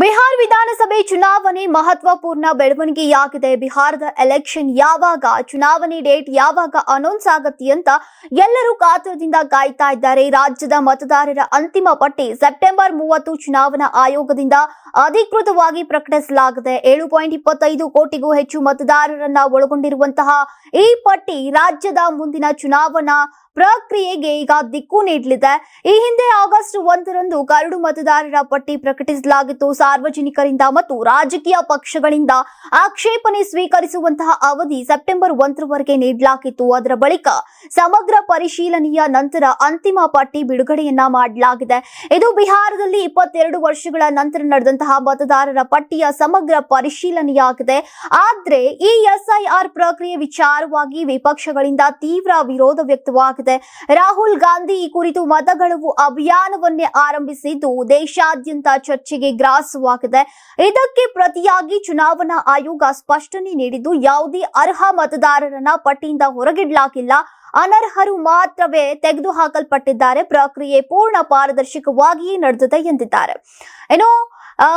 ಬಿಹಾರ ವಿಧಾನಸಭೆ ಚುನಾವಣೆ ಮಹತ್ವಪೂರ್ಣ ಬೆಳವಣಿಗೆಯಾಗಿದೆ. ಬಿಹಾರದ ಎಲೆಕ್ಷನ್ ಯಾವಾಗ, ಚುನಾವಣೆ ಡೇಟ್ ಯಾವಾಗ ಅನೌನ್ಸ್ ಆಗುತ್ತೆ ಅಂತ ಎಲ್ಲರೂ ಕಾತರದಿಂದ ಕಾಯ್ತಾ ಇದ್ದಾರೆ. ರಾಜ್ಯದ ಮತದಾರರ ಅಂತಿಮ ಪಟ್ಟಿ ಸೆಪ್ಟೆಂಬರ್ ಮೂವತ್ತು ಚುನಾವಣಾ ಆಯೋಗದಿಂದ ಅಧಿಕೃತವಾಗಿ ಪ್ರಕಟಿಸಲಾಗಿದೆ. ಏಳು ಪಾಯಿಂಟ್ ಇಪ್ಪತ್ತೈದು ಕೋಟಿಗೂ ಹೆಚ್ಚು ಮತದಾರರನ್ನ ಒಳಗೊಂಡಿರುವಂತಹ ಈ ಪಟ್ಟಿ ರಾಜ್ಯದ ಮುಂದಿನ ಚುನಾವಣಾ ಪ್ರಕ್ರಿಯೆಗೆ ಈಗ ದಿಕ್ಕು ನೀಡಲಿದೆ. ಈ ಹಿಂದೆ ಆಗಸ್ಟ್ ಒಂದರಂದು ಕರಡು ಮತದಾರರ ಪಟ್ಟಿ ಪ್ರಕಟಿಸಲಾಗಿತ್ತು. ಸಾರ್ವಜನಿಕರಿಂದ ಮತ್ತು ರಾಜಕೀಯ ಪಕ್ಷಗಳಿಂದ ಆಕ್ಷೇಪಣೆ ಸ್ವೀಕರಿಸುವಂತಹ ಅವಧಿ ಸೆಪ್ಟೆಂಬರ್ ಒಂದರವರೆಗೆ ನೀಡಲಾಗಿತ್ತು. ಅದರ ಬಳಿಕ ಸಮಗ್ರ ಪರಿಶೀಲನೆಯ ನಂತರ ಅಂತಿಮ ಪಟ್ಟಿ ಬಿಡುಗಡೆಯನ್ನ ಮಾಡಲಾಗಿದೆ. ಇದು ಬಿಹಾರದಲ್ಲಿ ಇಪ್ಪತ್ತೆರಡು ವರ್ಷಗಳ ನಂತರ ನಡೆದಂತಹ ಮತದಾರರ ಪಟ್ಟಿಯ ಸಮಗ್ರ ಪರಿಶೀಲನೆಯಾಗಿದೆ. ಆದ್ರೆ ಈ ಎಸ್ಐಆರ್ ಪ್ರಕ್ರಿಯೆ ವಿಚಾರವಾಗಿ ವಿಪಕ್ಷಗಳಿಂದ ತೀವ್ರ ವಿರೋಧ ವ್ಯಕ್ತವಾಗಿದೆ. ರಾಹುಲ್ ಗಾಂಧಿ ಈ ಕುರಿತು ಮತಗಳವು ಅಭಿಯಾನವನ್ನೇ ಆರಂಭಿಸಿದ್ದು ದೇಶಾದ್ಯಂತ ಚರ್ಚೆಗೆ ಗ್ರಾಸವಾಗಿದೆ ಇದಕ್ಕೆ ಪ್ರತಿಯಾಗಿ ಚುನಾವಣಾ ಆಯೋಗ ಸ್ಪಷ್ಟನೆ ನೀಡಿದ್ದು ಯಾವುದೇ ಅರ್ಹ ಮತದಾರರನ್ನ ಪಟ್ಟಿಯಿಂದ ಹೊರಗಿಡಲಾಗಿಲ್ಲ ಅನರ್ಹರು ಮಾತ್ರವೇ ತೆಗೆದುಹಾಕಲ್ಪಟ್ಟಿದ್ದಾರೆ. ಪ್ರಕ್ರಿಯೆ ಪೂರ್ಣ ಪಾರದರ್ಶಕವಾಗಿಯೇ ನಡೆದಿದೆ ಎಂದಿದ್ದಾರೆ. ಏನು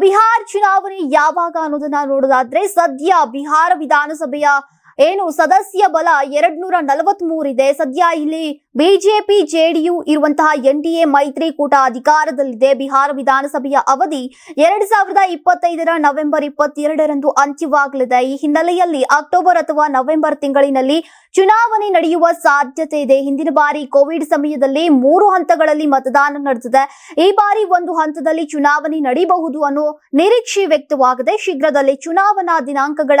ಬಿಹಾರ್ ಚುನಾವಣೆ ಯಾವಾಗ ಅನ್ನೋದನ್ನ ನೋಡೋದಾದ್ರೆ ಸದ್ಯ ಬಿಹಾರ ವಿಧಾನಸಭೆಯ ಏನು ಸದಸ್ಯ ಬಲ ಎರಡ್ ನೂರ ನಲವತ್ ಮೂರಿದೆ ಸದ್ಯ ಇಲ್ಲಿ ಬಿಜೆಪಿ, ಜೆಡಿಯು ಇರುವಂತಹ ಎನ್ ಡಿ ಎ ಮೈತ್ರಿಕೂಟ ಅಧಿಕಾರದಲ್ಲಿದೆ. ಬಿಹಾರ ವಿಧಾನಸಭೆಯ ಅವಧಿ ಎರಡ್ ಸಾವಿರದ ಇಪ್ಪತ್ತೈದರ ನವೆಂಬರ್ ಇಪ್ಪತ್ತೆರಡರಂದು ಅಂತ್ಯವಾಗಲಿದೆ. ಈ ಹಿನ್ನೆಲೆಯಲ್ಲಿ ಅಕ್ಟೋಬರ್ ಅಥವಾ ನವೆಂಬರ್ ತಿಂಗಳಿನಲ್ಲಿ ಚುನಾವಣೆ ನಡೆಯುವ ಸಾಧ್ಯತೆ ಇದೆ. ಹಿಂದಿನ ಬಾರಿ ಕೋವಿಡ್ ಸಮಯದಲ್ಲಿ ಮೂರು ಹಂತಗಳಲ್ಲಿ ಮತದಾನ ನಡೆದಿದೆ. ಈ ಬಾರಿ ಒಂದು ಹಂತದಲ್ಲಿ ಚುನಾವಣೆ ನಡೆಯಬಹುದು ಅನ್ನೋ ನಿರೀಕ್ಷೆ ವ್ಯಕ್ತವಾಗಿದೆ. ಶೀಘ್ರದಲ್ಲೇ ಚುನಾವಣಾ ದಿನಾಂಕಗಳ